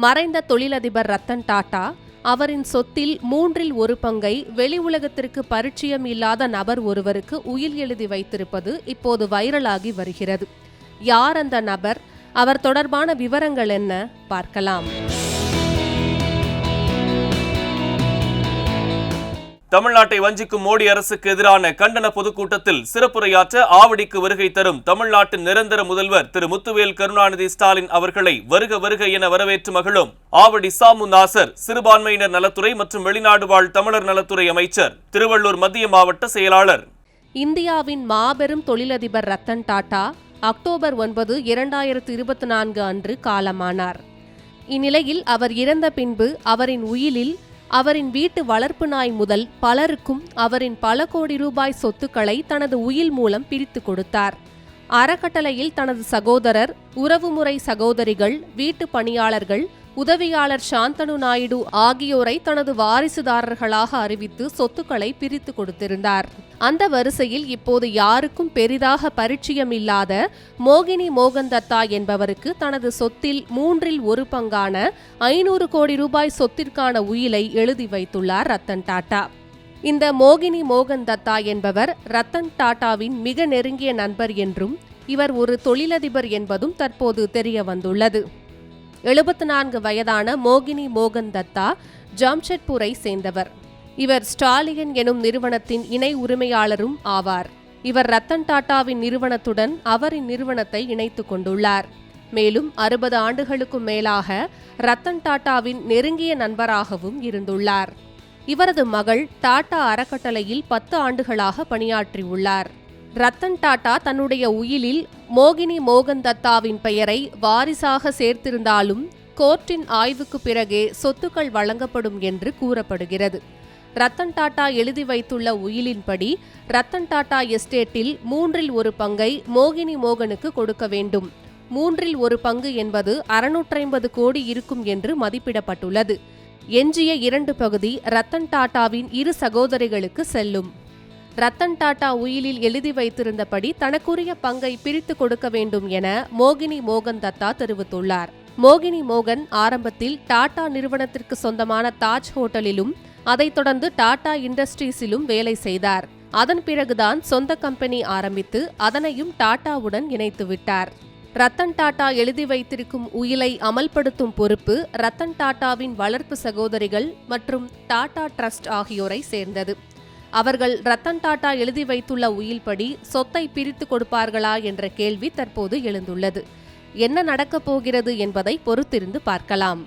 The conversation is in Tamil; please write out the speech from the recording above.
மறைந்த தொழிலதிபர் ரத்தன் டாடா அவரின் சொத்தில் மூன்றில் ஒரு பங்கை வெளி உலகத்திற்கு பரிச்சயம் இல்லாத நபர் ஒருவருக்கு உயில் எழுதி வைத்திருப்பது இப்போது வைரலாகி வருகிறது. யார் அந்த நபர்? அவர் தொடர்பான விவரங்கள் என்ன? பார்க்கலாம். தமிழ்நாட்டை வஞ்சிக்கும் மோடி அரசுக்கு எதிரான கண்டன பொதுக்கூட்டத்தில் சிறப்புரையாற்ற ஆவடிக்கு வருகை தரும் தமிழ்நாட்டின் நிரந்தர முதல்வர் திரு முத்துவேல் கருணாநிதி ஸ்டாலின் அவர்களை வருக வருக என வரவேற்று மகளும் ஆவடி சாமு நாசர் சிறுபான்மையினர் நலத்துறை மற்றும் வெளிநாடு வாழ் தமிழர் நலத்துறை அமைச்சர் திருவள்ளூர் மத்திய மாவட்ட செயலாளர். இந்தியாவின் மாபெரும் தொழிலதிபர் ரத்தன் டாடா அக்டோபர் ஒன்பது இரண்டாயிரத்து இருபத்தி நான்கு அன்று காலமானார். இந்நிலையில் அவர் இறந்த பின்பு அவரின் உயிலில் அவரின் வீட்டு வளர்ப்பு நாய் முதல் பலருக்கும் அவரின் பல கோடி ரூபாய் சொத்துக்களை தனது உயில் மூலம் பிரித்து கொடுத்தார். அறக்கட்டளையில் தனது சகோதரர் உறவுமுறை சகோதரிகள் வீட்டு பணியாளர்கள் உதவியாளர் சாந்தனு நாயுடு ஆகியோரை தனது வாரிசுதாரர்களாக அறிவித்து சொத்துக்களை பிரித்து கொடுத்திருந்தார். அந்த வரிசையில் இப்போது யாருக்கும் பெரிதாக பரிச்சயம் இல்லாத மோகினி மோகன் தத்தா என்பவருக்கு தனது சொத்தில் மூன்றில் ஒரு பங்கான ஐநூறு கோடி ரூபாய் சொத்திற்கான உயிலை எழுதி வைத்துள்ளார் ரத்தன் டாடா இந்த மோகினி மோகன் தத்தா என்பவர் ரத்தன் டாடாவின் மிக நெருங்கிய நண்பர் என்றும் இவர் ஒரு தொழிலதிபர் என்பதும் தற்போது தெரிய வந்துள்ளது. எழுபத்து நான்கு வயதான மோகினி மோகன் தத்தா ஜாம்ஷெட்பூரை சேர்ந்தவர். இவர் ஸ்டாலியன் எனும் நிறுவனத்தின் இணை உரிமையாளரும் ஆவார். இவர் ரத்தன் டாடாவின் நிறுவனத்துடன் அவரின் நிறுவனத்தை இணைத்துக் கொண்டுள்ளார். மேலும் அறுபது ஆண்டுகளுக்கும் மேலாக ரத்தன் டாடாவின் நெருங்கிய நண்பராகவும் இருந்துள்ளார். இவரது மகள் டாடா அறக்கட்டளையில் பத்து ஆண்டுகளாக பணியாற்றியுள்ளார். ரத்தன் டாடா தன்னுடைய உயிலில் மோகினி மோகன் தத்தாவின் பெயரை வாரிசாக சேர்த்திருந்தாலும் கோர்ட்டின் ஆய்வுக்கு பிறகே சொத்துக்கள் வழங்கப்படும் என்று கூறப்படுகிறது. ரத்தன் டாடா எழுதி வைத்துள்ள உயிலின்படி ரத்தன் டாடா எஸ்டேட்டில் மூன்றில் ஒரு பங்கை மோகினி மோகனுக்கு கொடுக்க வேண்டும். மூன்றில் ஒரு பங்கு என்பது அறுநூற்றைம்பது கோடி இருக்கும் என்று மதிப்பிடப்பட்டுள்ளது. எஞ்சிய இரண்டு பகுதி ரத்தன் டாடாவின் இரு சகோதரிகளுக்கு செல்லும். ரத்தன் டாடா உயிலில் எழுதி வைத்திருந்தபடி தனக்குரிய பங்கை பிரித்து கொடுக்க வேண்டும் என மோகினி மோகன் தத்தா தெரிவித்துள்ளார். மோகினி மோகன் ஆரம்பத்தில் டாடா நிறுவனத்திற்கு சொந்தமான தாஜ் ஹோட்டலிலும் அதைத் தொடர்ந்து டாடா இண்டஸ்ட்ரீஸிலும் வேலை செய்தார். அதன் பிறகுதான் சொந்த கம்பெனி ஆரம்பித்து அதனையும் டாடாவுடன் இணைத்து விட்டார் ரத்தன் டாடா எழுதி வைத்திருக்கும் உயிலை அமல்படுத்தும் பொறுப்பு ரத்தன் டாடாவின் வளர்ப்பு சகோதரிகள் மற்றும் டாடா ட்ரஸ்ட் ஆகியோரை சேர்ந்தது. அவர்கள் ரத்தன் டாடா எழுதி வைத்துள்ள உயில்படி சொத்தை பிரித்து கொடுப்பார்களா என்ற கேள்வி தற்போது எழுந்துள்ளது. என்ன நடக்கப் போகிறது என்பதை பொறுத்திருந்து பார்க்கலாம்.